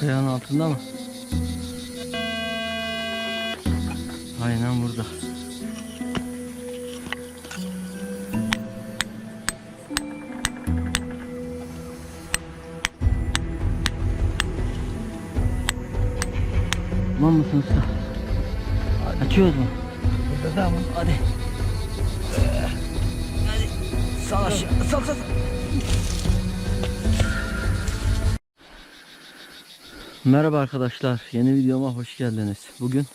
Kayanın altında mı? Aynen burada. Tamam mısın usta? Açıyoruz mu? Burada da mı? Hadi. Hadi. Sal aşağı. Sal sal. Merhaba arkadaşlar. Yeni videoma hoş geldiniz. Bugün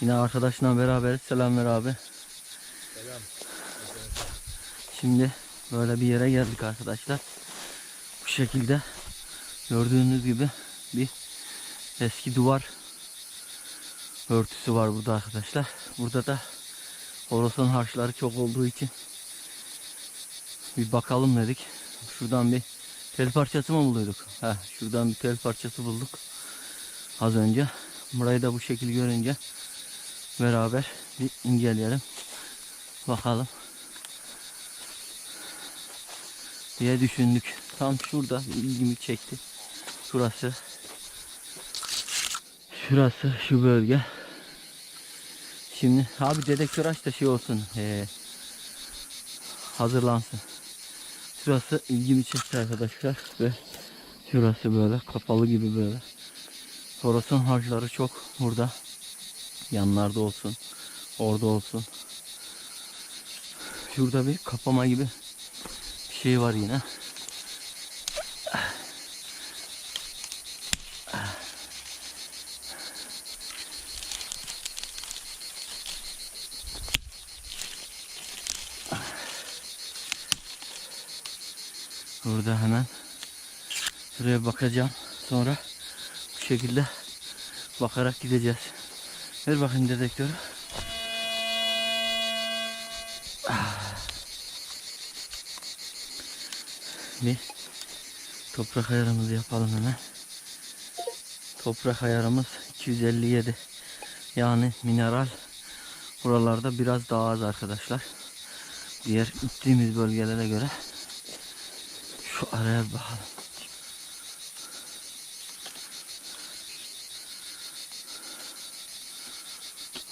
yine arkadaşla beraberiz. Selamlar abi. Selam. Şimdi böyle bir yere geldik arkadaşlar. Bu şekilde gördüğünüz gibi bir eski duvar örtüsü var burada arkadaşlar. Burada da Horasan harçları çok olduğu için bir bakalım dedik. Şuradan bir tel parçası mı buluyorduk? Heh, şuradan bir tel parçası bulduk. Az önce. Burayı da bu şekil görünce beraber bir inceleyelim. Bakalım. diye düşündük. Tam şurada ilgimi çekti. Şurası. Şurası şu bölge. Şimdi abi dedektör aç da şey olsun. ee, hazırlansın. Şurası ilgimi çekti arkadaşlar ve şurası böyle kapalı gibi böyle. Horasan harçları çok burada. Yanlarda olsun. Orada olsun. Şurada bir kapama gibi bir şey var yine. Burada hemen şuraya bakacağım. Sonra bu şekilde bakarak gideceğiz. Ver bakayım dedektörü. Bir toprak ayarımızı yapalım hemen. Toprak ayarımız 257. Yani mineral buralarda biraz daha az arkadaşlar. Diğer gittiğimiz bölgelere göre araya bakalım.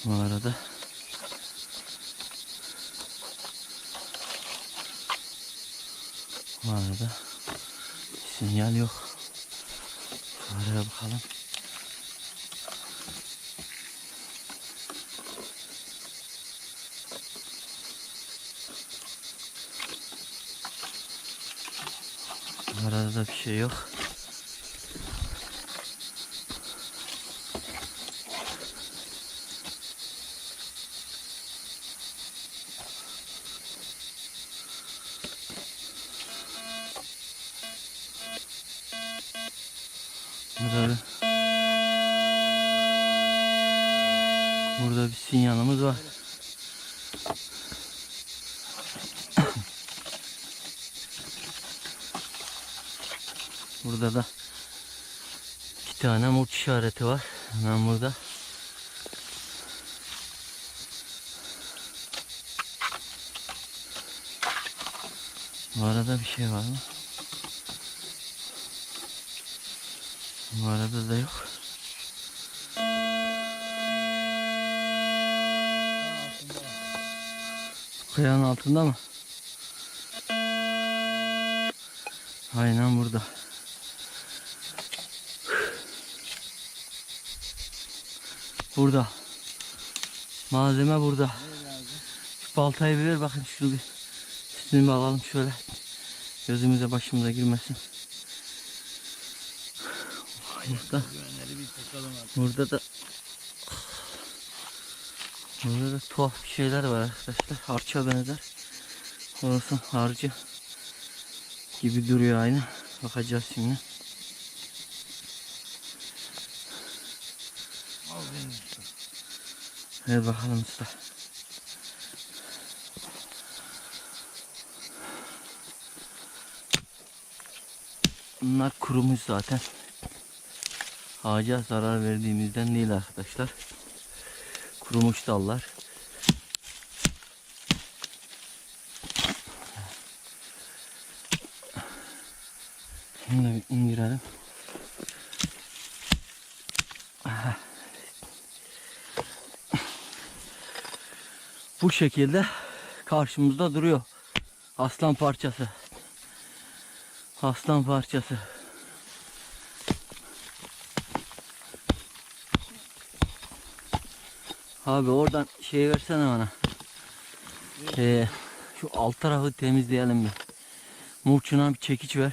Bu arada bu arada sinyal yok. Araya bakalım. Bu arada da bir şey yok. Burada bir, burada bir sinyalımız var. Burada da iki tane mut işareti var. Hemen burada. Bu arada bir şey var mı? Bu arada da yok. Kayanın altında mı? Aynen burada. Burada. Malzeme burada. Şu baltayı bir ver bakın şunu bir üstünü alalım şöyle. Gözümüze başımıza girmesin. Burada, burada da Burada da tuhaf bir şeyler var arkadaşlar. Harça benzer. Orası harcı gibi duruyor aynı. Bakacağız şimdi. Al benim usta. Ver bakalım usta. Bunlar kurumuş zaten. Ağaca zarar verdiğimizden değil arkadaşlar. Kurumuş dallar. Şimdi indirelim. Bu şekilde karşımızda duruyor. Aslan parçası. Aslan parçası. Abi oradan şey versene bana. Ee, şu alt tarafı temizleyelim bir. Murçuna bir çekiç ver.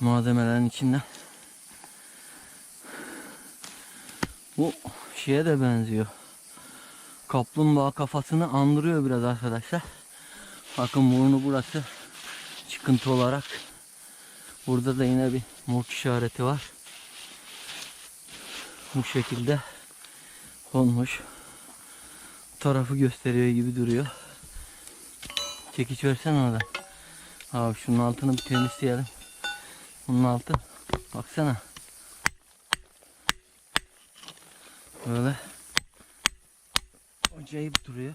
Malzemelerin içinden. Bu şeye de benziyor. Kaplumbağa kafasını andırıyor biraz arkadaşlar. Bakın burnu burası çıkıntı olarak. Burada da yine bir murç işareti var. Bu şekilde konmuş. Tarafı gösteriyor gibi duruyor. Çekiç versene oradan. Abi şunun altını bir temizleyelim. Bunun altı. Baksana. Böyle. Acayip duruyor.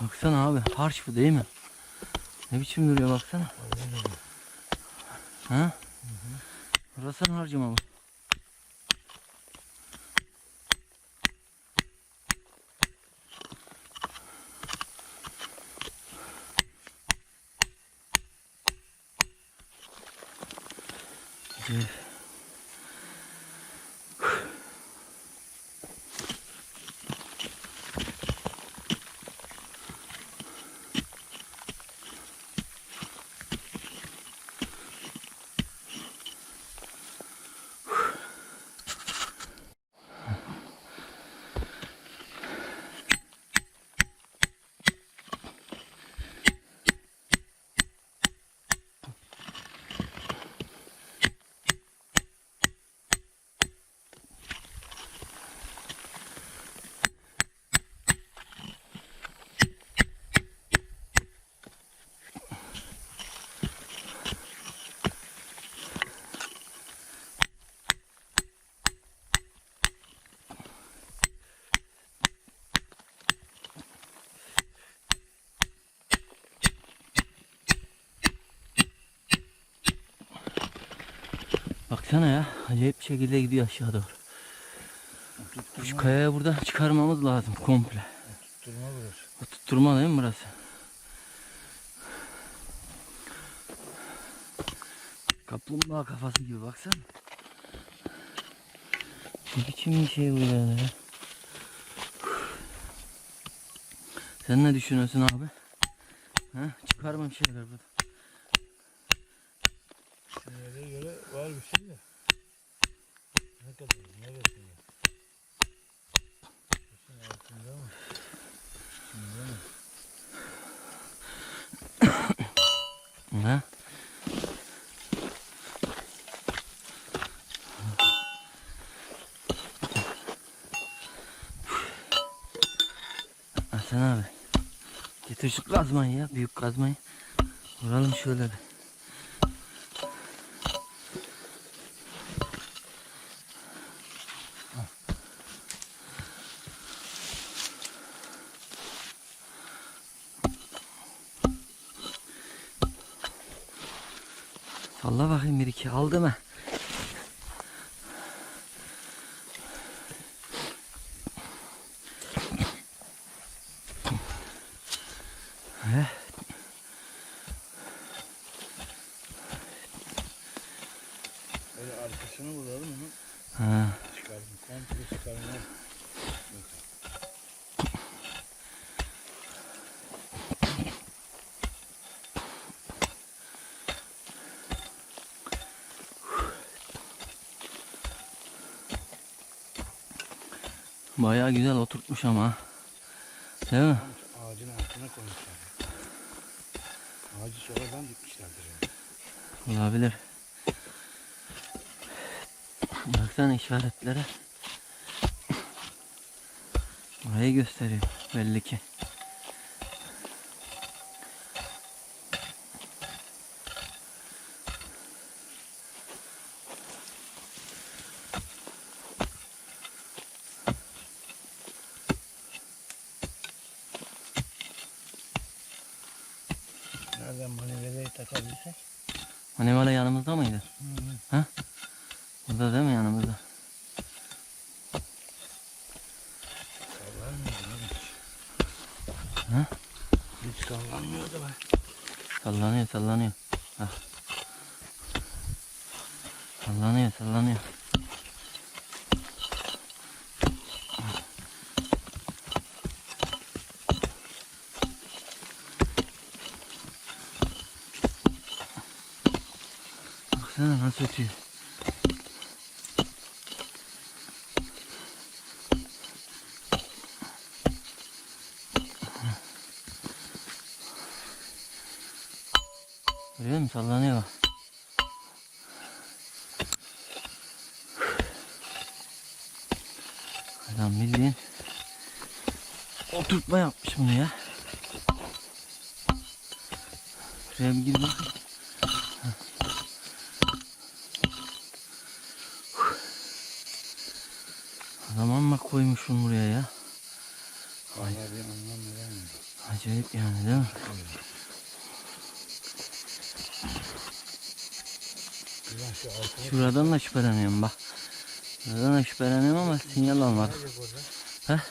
Baksana abi harç bu değil mi? Ne biçim duruyor baksana. Ha? Burası harcama bu. Güzel. Baksana ya. Acayip bir şekilde gidiyor aşağı doğru. Şu kayaya buradan çıkarmamız lazım komple. Durma burası. O tutturma değil mi burası? Kaplumbağa kafası gibi baksana. Ne biçim bir şey bu ya? Sen ne düşünüyorsun abi? Ha? Çıkarma bir şeyler burada. Sinyale göre var bir şey de. Ne kadar? Neresinde? Kesin altında mı? Şimdi mi? Ha? Hasan abi. Getir şu kazmayı ya. Büyük kazmayı. Vuralım şöyle bir. Salla bakayım bir iki. Aldı mı? Heh. Böyle arkasını bulalım onu Ha. çıkardım. Komple çıkarma. Bayağı güzel oturtmuş ama. Değil mi? Ağacın altına koymuşlar. Ağacı sonradan dikmişlerdir yani. Olabilir. Baksana işaretlere. Orayı gösteriyor belli ki. Nereden manevreyi takabilirsek. Manevra yanımızda mıydı? Hı hı. Burada değil mi yanımızda? Sallanmıyor hiç. Sallanmıyor da bak. Sallanıyor sallanıyor. Hah. Sallanıyor sallanıyor. Baksana nasıl ötüyor. Görüyor musun? Sallanıyor. Adam bildiğin oturtma yapmış bunu ya. Şuraya bir gir bak. Adam amma koymuşum buraya ya. Veremiyorum. Acayip yani değil mi? Şuradan da şüpheleniyorum bak. Şuradan da şüpheleniyorum ama sinyal almadı. Sinyal yok orada. Heh.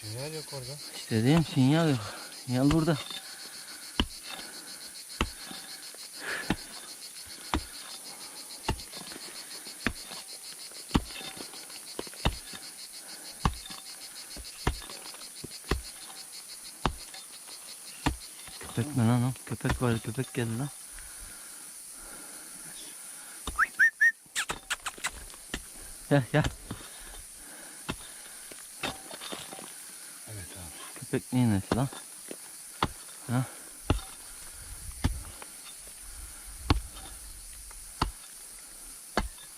Sinyal yok orada. İşte diyeyim sinyal yok. Sinyal burada. Köpek mi lan o? Köpek var köpek geldi lan. Gel gel. Evet abi. Köpek neyin nesi lan? Ha?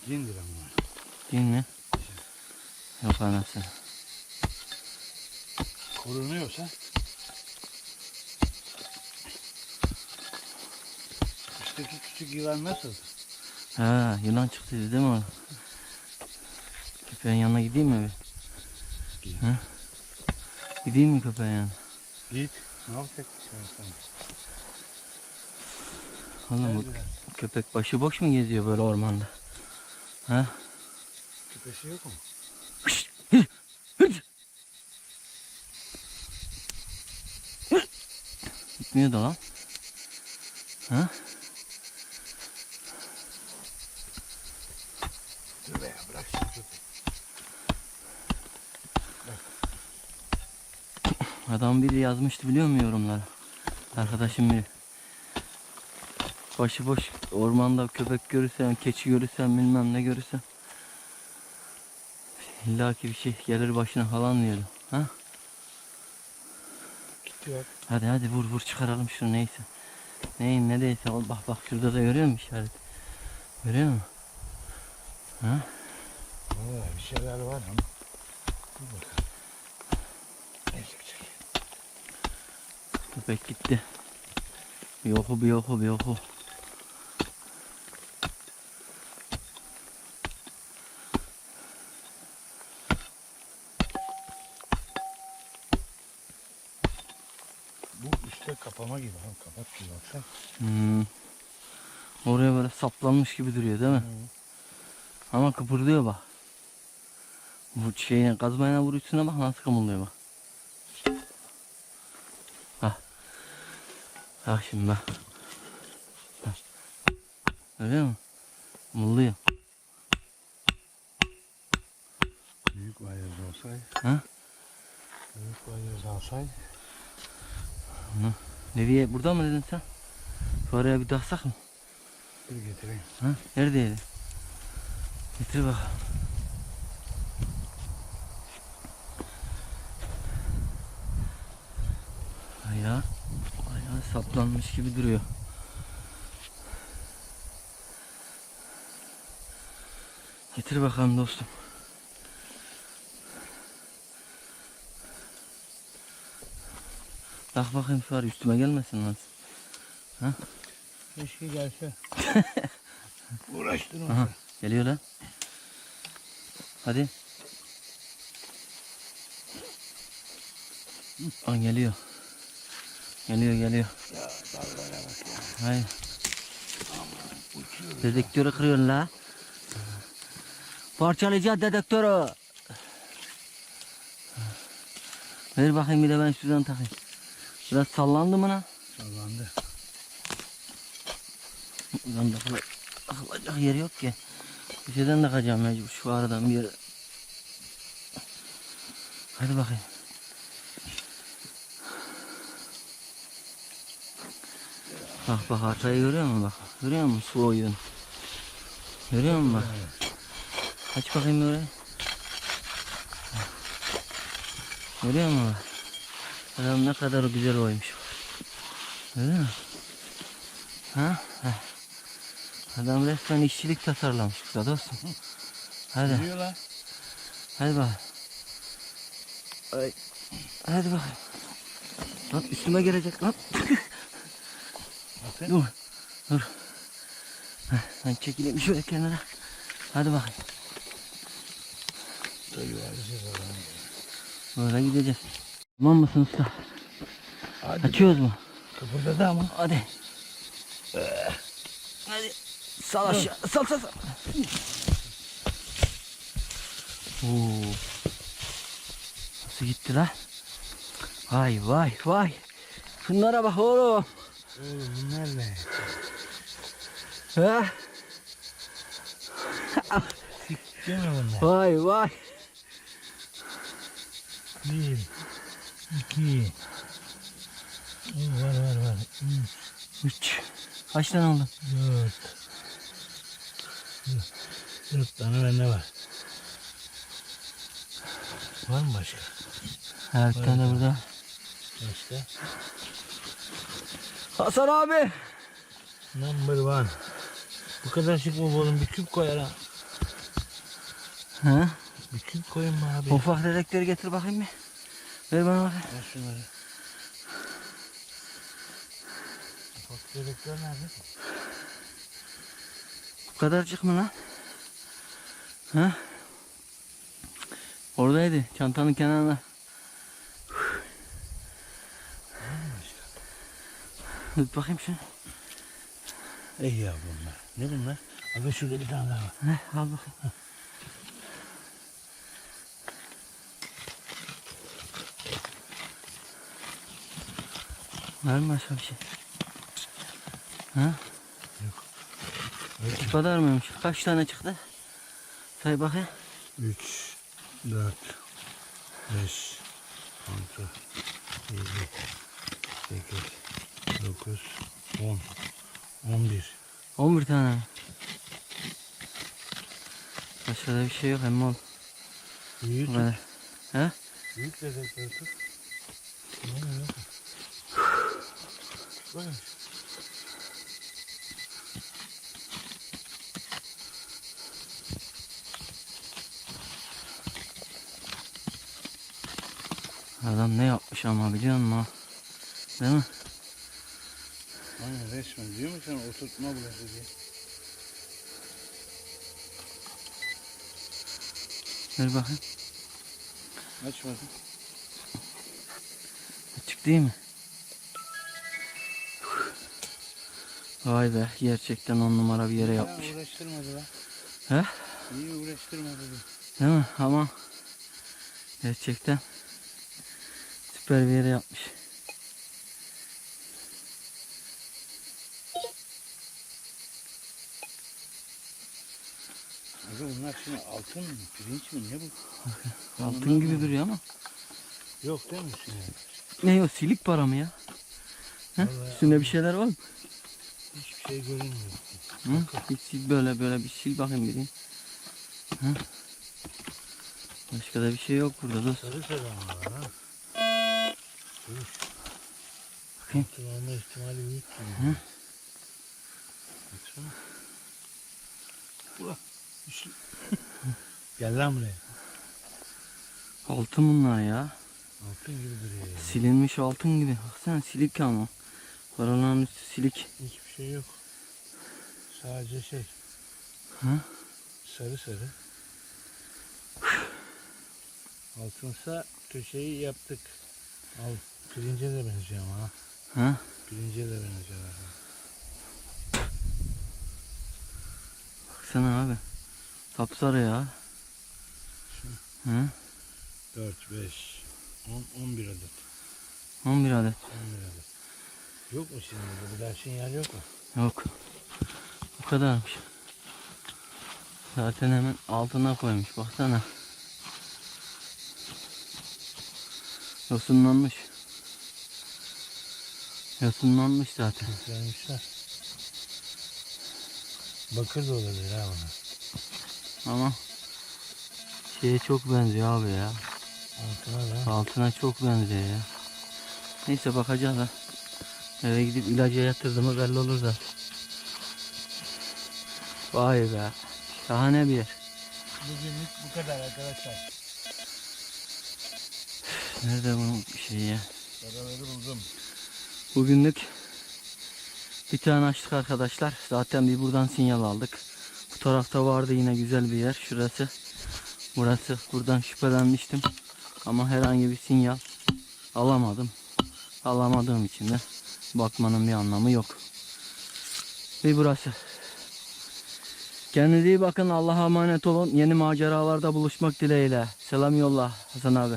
Cindir ama. Değil mi? Yok anasını. Korunuyorsa. Üstteki küçük yılan nasıl? Ha yılan çıktı değil mi o? Köpeğin yanına gideyim mi. Ha? Gideyim mi köpeğin yanına? Git. Ne yapacak şimdi sana? Oğlum bu köpek başıboş mu geziyor böyle ormanda? Ha? Küpesi yok mu? Gitmiyor da lan. Ha? Dur be ya bırak şimdi köpeği. Adam biri yazmıştı biliyor musun yorumlara? Arkadaşım biri. Başıboş ormanda köpek görürsen, keçi görürsen, bilmem ne görürsen. İlla ki bir şey gelir başına falan diyordu. Ha? Gidiyor. Hadi hadi vur vur çıkaralım şunu neyse. Neyin ne değilse ol bak bak şurada da görüyor musun işaret? Görüyor musun? Ha? Valla bir şeyler var ama. Dur bakalım. Ne çıkacak? Köpek gitti. Bir oku bir oku bir oku. Bu üstte kapama gibi. Ha, kapat gibi baksana. Hmm. Oraya böyle saplanmış gibi duruyor değil mi? Ama kıpırdıyor bak. Bu şeyine kazmayla vur üstüne bak nasıl kımıldıyor. Bak. Bak şimdi bak. Bak. Görüyor musun? Kımıldıyor. Büyük bayırız olsaydı. Ha? Büyük bayırız alsaydı. Nereye? Burada mı dedin sen? Şu araya bir dalsak mı? Dur getireyim. Ha? Neredeydi? Getir bakalım. Ayağı saplanmış gibi duruyor. Getir bakalım dostum. Bak bakayım şu an üstüme gelmesin lan. Keşke gelse. Uğraştın Aha geliyor lan. Hadi. Aa, geliyor. Geliyor geliyor. Ya dallara bak ya. Hayır. Dedektörü kırıyorsun la. Parçalayacağız dedektörü. Ver bakayım bir de ben şuradan takayım. Biraz sallandı mı lan? Sallandı. Buradan da takılacak yer yok ki. Bir şeyden takacağım mecbur şu aradan bir yere. Hadi bakayım. Bak bak haritayı görüyor musun bak. Görüyor musun su oyun. Görüyor musun bak. Aç bakayım oraya. Görüyor musun bak. Adam ne kadar güzel oymuş. Görüyor musun? Ha? Heh. Adam resmen işçilik tasarlamış burada dostum. Hadi, Diyor lan. hadi bak. Ay. Hadi bak. Lan üstüme gelecek lan. Dur. Dur. Heh, Ben çekileyim şöyle kenara. Hadi bakayım. Böyle gideceğiz. Tamam mısın usta? Hadi. Açıyoruz mu? Kıpırdadı ama. Hadi. Hadi. Sal aşağı. Sal sal sal. Oo. Nasıl gitti lan? Vay vay vay. Şunlara bak oğlum. Bunlar ne? Ha? Değil mi bunlar? Vay vay. Bir. iki. Var var var. Üç. Üç. Kaç tane oldu? Dört. Dört- tane bende var. Var mı başka? Ha bir tane de burada. Başka? Hasan abi. Number one. Bu kadar şık mı oğlum? Bir küp koy ara. Ha? Bir küp koyun mu abi? Ufak dedektörü getir bakayım bir. Ver bana bakayım. Ver şunları. Ufak bebekler nerede? Bu kadarcık mı lan? Ha? Oradaydı. Çantanın kenarında. Tut bakayım şunu. Ey ya bunlar. Ne bunlar? Abi şurada bir tane daha var. Ne? Al bakayım. Var mı başka bir şey? Ha? Yok. Bu kadar mıymış? Kaç tane çıktı? Say bakayım. 3, 4, 5, 6, 7, 8, 9, 10, 11. 11 tane. mi? Başka da bir şey yok emmi ol. Büyük kadar. He? Büyük dedekler tut. Ne oluyor? Bakın. Adam ne yapmış ama biliyor musun? Değil mi? Aynen resmen diyor mu sen oturtma burası diye. Ver bakayım. Aç bakayım. Açık değil mi? Vay be gerçekten on numara bir yere yapmış. Ya uğraştırmadı lan. He? İyi uğraştırmadı. diyor. Değil mi? Ama gerçekten süper bir yere yapmış. Abi bunlar şimdi altın mı? Pirinç mi? Ne bu? Altın gibi duruyor ama. Yok değil mi şimdi? Ne o silik para mı ya? He? Vallahi- Üstünde bir şeyler var mı? Hiçbir şey görünmüyor. Hı? Bir sil böyle böyle bir sil bakayım bir. Hı? Başka da bir şey yok burada dostum. Sarı sarı ama var ha. Büyük. Bakayım. Altın olma ihtimali büyük gibi. Hı? Baksana. Ulan. Üç... Gel lan buraya. Altın bunlar ya. Altın gibi duruyor ya. Silinmiş altın gibi. Baksana silik ama. Paraların üstü silik. Hiçbir şey yok. Sadece şey. Ha? Sarı sarı. Altınsa köşeyi yaptık. Al. Pirince de benziyor ama ha. Ha? Pirince de benziyor. Baksana abi. Sapsarı ya. Hı? 4, 5, 10, 11 adet. 11 adet. 11 adet. Yok mu şimdi burada? Bir daha sinyal yok mu? Yok. Bu kadarmış. Zaten hemen altına koymuş. Baksana. Yosunlanmış. Yosunlanmış zaten. Gelmişler. Bakır da olabilir ha ona. Ama şeye çok benziyor abi ya. Altına da. Altına çok benziyor ya. Neyse bakacağız ha. Eve gidip ilaca yatırdığımı belli olur da. Vay be. Şahane bir yer. Bugünlük bu kadar arkadaşlar. Nerede bunun şeyi ya? Paraları buldum. Bugünlük bir tane açtık arkadaşlar. Zaten bir buradan sinyal aldık. Tarafta vardı yine güzel bir yer. Şurası. Burası. Buradan şüphelenmiştim. Ama herhangi bir sinyal alamadım. Alamadığım için de bakmanın bir anlamı yok. Bir burası. Kendinize iyi bakın. Allah'a emanet olun. Yeni maceralarda buluşmak dileğiyle. Selam yolla Hasan abi.